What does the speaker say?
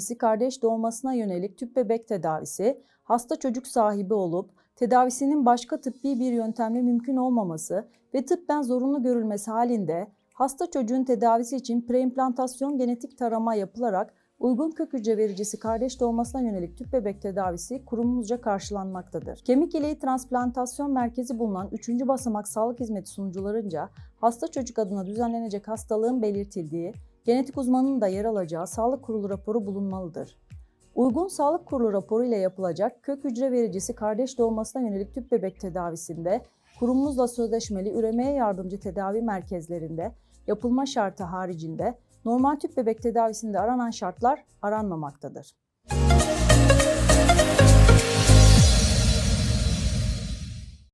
vericisi kardeş doğmasına yönelik tüp bebek tedavisi, hasta çocuk sahibi olup tedavisinin başka tıbbi bir yöntemle mümkün olmaması ve tıbben zorunlu görülmesi halinde hasta çocuğun tedavisi için preimplantasyon genetik tarama yapılarak uygun kök hücre vericisi kardeş doğmasına yönelik tüp bebek tedavisi kurumumuzca karşılanmaktadır. Kemik iliği transplantasyon merkezi bulunan 3. basamak sağlık hizmeti sunucularınca hasta çocuk adına düzenlenecek hastalığın belirtildiği, genetik uzmanının da yer alacağı sağlık kurulu raporu bulunmalıdır. Uygun sağlık kurulu raporu ile yapılacak kök hücre vericisi kardeş doğmasına yönelik tüp bebek tedavisinde kurumumuzla sözleşmeli üremeye yardımcı tedavi merkezlerinde yapılma şartı haricinde normal tüp bebek tedavisinde aranan şartlar aranmamaktadır.